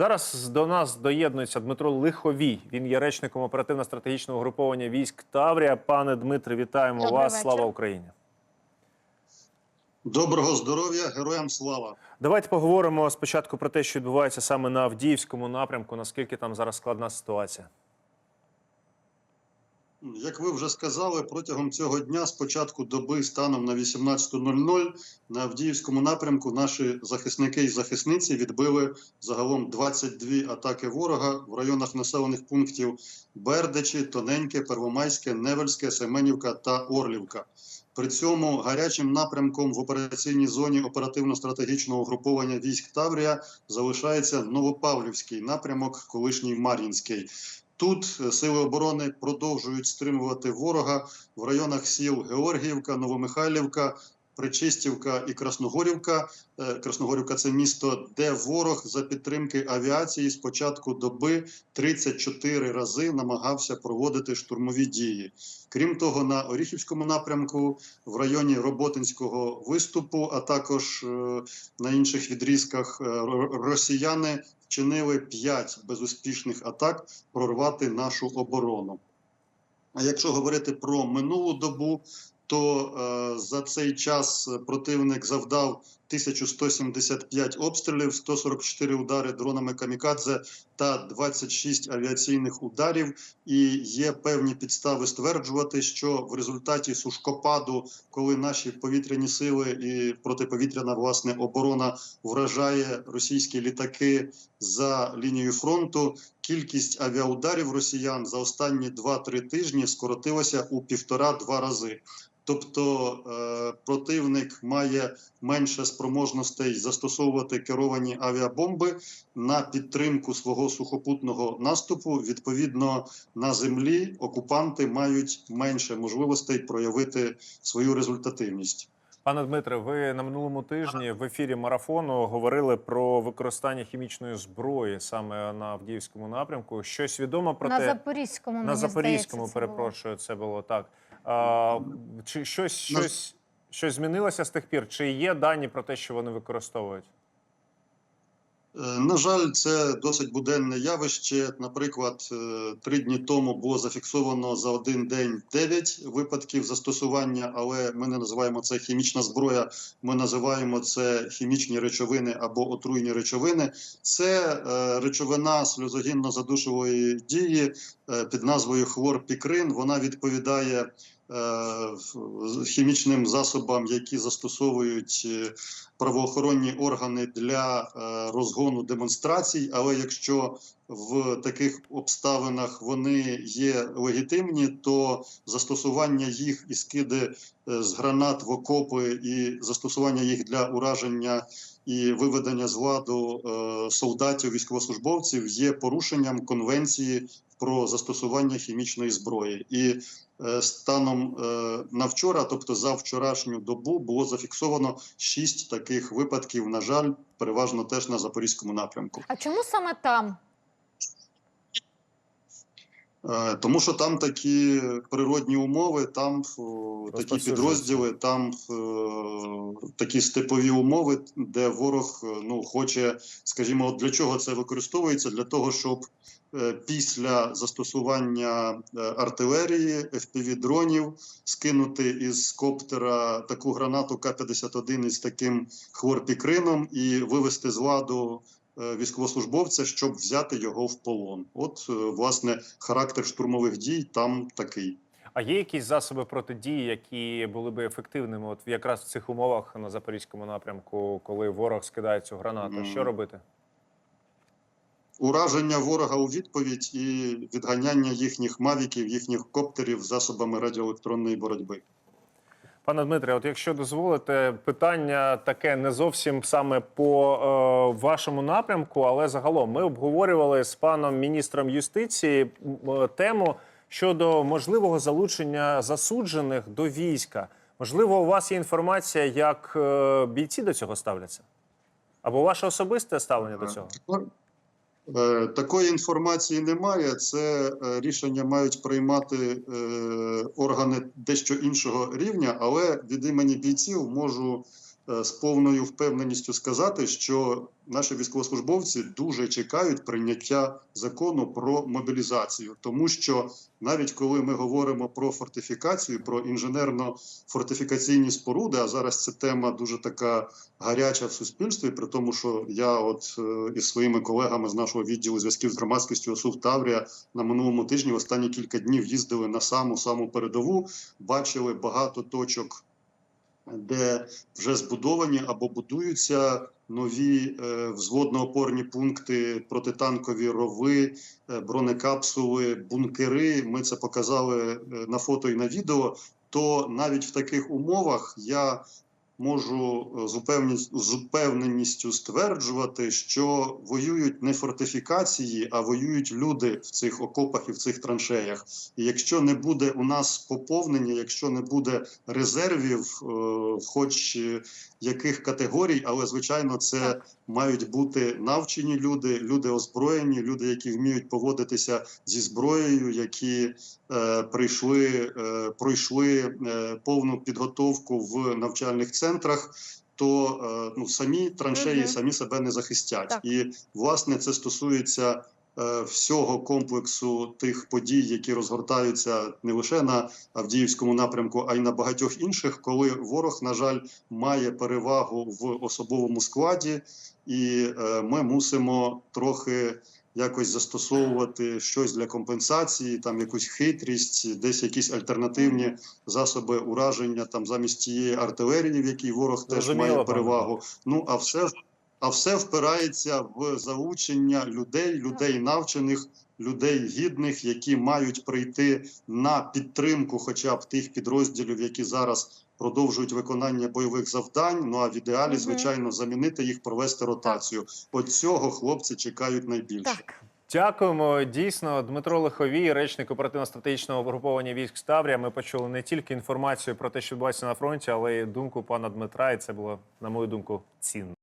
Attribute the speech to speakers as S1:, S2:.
S1: Зараз до нас доєднується Дмитро Лиховій. Він є речником оперативно-стратегічного груповання військ Таврія. Пане Дмитре, вітаємо
S2: Добрий
S1: вас.
S2: вечір.
S1: Слава Україні!
S3: Доброго здоров'я, героям слава!
S1: Давайте поговоримо спочатку про те, що відбувається саме на Авдіївському напрямку. Наскільки там зараз складна ситуація?
S3: Як ви вже сказали, протягом цього дня з початку доби станом на 18.00 на Авдіївському напрямку наші захисники і захисниці відбили загалом 22 атаки ворога в районах населених пунктів Бердичі, Тоненьке, Первомайське, Невельське, Семенівка та Орлівка. При цьому гарячим напрямком в операційній зоні оперативно-стратегічного угруповання військ Таврія залишається Новопавлівський напрямок, колишній Мар'їнський. Тут е, сили оборони продовжують стримувати ворога в районах сіл Георгіївка, Новомихайлівка, Причистівка і Красногорівка. Е, Красногорівка це місто, де ворог за підтримки авіації з початку доби 34 рази намагався проводити штурмові дії. Крім того, на Оріхівському напрямку в районі Роботинського виступу, а також е, на інших відрізках е, росіяни вчинили 5 безуспішних атак прорвати нашу оборону. А якщо говорити про минулу добу, то е, за цей час противник завдав 1175 обстрілів, 144 удари дронами камікадзе та 26 авіаційних ударів. І є певні підстави стверджувати, що в результаті сушкопаду, коли наші повітряні сили і протиповітряна власне оборона вражає російські літаки за лінією фронту, кількість авіаударів росіян за останні 2-3 тижні скоротилася у півтора-два рази. Тобто е, противник має менше спроможностей застосовувати керовані авіабомби на підтримку свого сухопутного наступу. Відповідно, на землі окупанти мають менше можливостей проявити свою результативність.
S1: Пане Дмитре, ви на минулому тижні в ефірі марафону говорили про використання хімічної зброї саме на Авдіївському напрямку. Щось відомо про
S2: на
S1: те
S2: Запорізькому
S1: на
S2: мені
S1: Запорізькому,
S2: здається, це було.
S1: перепрошую, це було так. А, чи щось, щось, щось змінилося з тих пір? Чи є дані про те, що вони використовують?
S3: Е, На жаль, це досить буденне явище. Наприклад, е, три дні тому було зафіксовано за один день 9 випадків застосування, але ми не називаємо це хімічна зброя. Ми називаємо це хімічні речовини або отруйні речовини. Це е, речовина сльозогінно-задушової дії е, під назвою хлорпікрин. Вона відповідає. Е, Хімічним засобам, які застосовують е, правоохоронні органи для е, розгону демонстрацій. Але якщо в таких обставинах вони є легітимні, то застосування їх і скиди з гранат в окопи, і застосування їх для ураження і виведення з ладу е, солдатів, військовослужбовців є порушенням конвенції про застосування хімічної зброї. І е, станом е, на вчора, тобто за вчорашню добу, було зафіксовано шість таких випадків. На жаль, переважно теж на запорізькому напрямку.
S2: А чому саме там?
S3: Е, Тому що там такі природні умови, там о, такі підрозділи, там е, такі степові умови, де ворог е, ну хоче, скажімо, от для чого це використовується? Для того, щоб е, після застосування е, артилерії, FPV-дронів скинути із коптера таку гранату К-51 із таким хлорпікрином і вивести з ладу е, військовослужбовця, щоб взяти його в полон. От, е, власне, характер штурмових дій там такий.
S1: А є якісь засоби протидії, які були би ефективними, от якраз в цих умовах на запорізькому напрямку, коли ворог скидає цю гранату?
S3: Мгм.
S1: Що робити?
S3: Ураження ворога у відповідь і відганяння їхніх мавіків, їхніх коптерів засобами радіоелектронної боротьби.
S1: Пане Дмитре, от якщо дозволите, питання таке не зовсім саме по е, вашому напрямку, але загалом ми обговорювали з паном міністром юстиції е, тему щодо можливого залучення засуджених до війська. Можливо, у вас є інформація, як е, бійці до цього ставляться? Або ваше особисте ставлення до цього?
S3: Е, Такої інформації немає. Це е, рішення мають приймати е, органи дещо іншого рівня, але від імені бійців можу з повною впевненістю сказати, що наші військовослужбовці дуже чекають прийняття закону про мобілізацію, тому що навіть коли ми говоримо про фортифікацію, про інженерно-фортифікаційні споруди, а зараз ця тема дуже така гаряча в суспільстві, при тому, що я, от е, із своїми колегами з нашого відділу зв'язків з громадськістю ОСУВ Таврія на минулому тижні, останні кілька днів їздили на саму саму передову, бачили багато точок, де вже збудовані або будуються нові е, взводно-опорні пункти, протитанкові рови, е, бронекапсули, бункери. Ми це показали е, на фото і на відео. То навіть в таких умовах я можу е, з упевненістю, з упевненістю стверджувати, що воюють не фортифікації, а воюють люди в цих окопах і в цих траншеях. І якщо не буде у нас поповнення, якщо не буде резервів, е, хоч яких категорій, але звичайно, це мають бути навчені люди, люди озброєні, люди, які вміють поводитися зі зброєю, які прийшли, е, пройшли е, повну підготовку в навчальних центрах. То е, ну самі траншеї самі себе не захистять,
S2: Так.
S3: і власне це стосується е, всього комплексу тих подій, які розгортаються не лише на Авдіївському напрямку, а й на багатьох інших, коли ворог, на жаль, має перевагу в особовому складі, і е, ми мусимо трохи якось застосовувати щось для компенсації, там якусь хитрість, десь якісь альтернативні засоби ураження, там замість тієї артилерії, в якій ворог теж
S1: Розуміло,
S3: має
S1: пане
S3: перевагу. Ну а все а все впирається в залучення людей, людей навчених, людей гідних, які мають прийти на підтримку, хоча б тих підрозділів, які зараз продовжують виконання бойових завдань. Ну а в ідеалі, звичайно, замінити їх, провести ротацію. От цього хлопці чекають найбільше.
S2: Так.
S1: Дякуємо. Дійсно, Дмитро Лиховій, речник оперативно-стратегічного угруповання військ Ставрія. Ми почули не тільки інформацію про те, що відбувається на фронті, але й думку пана Дмитра. І це було, на мою думку, цінно.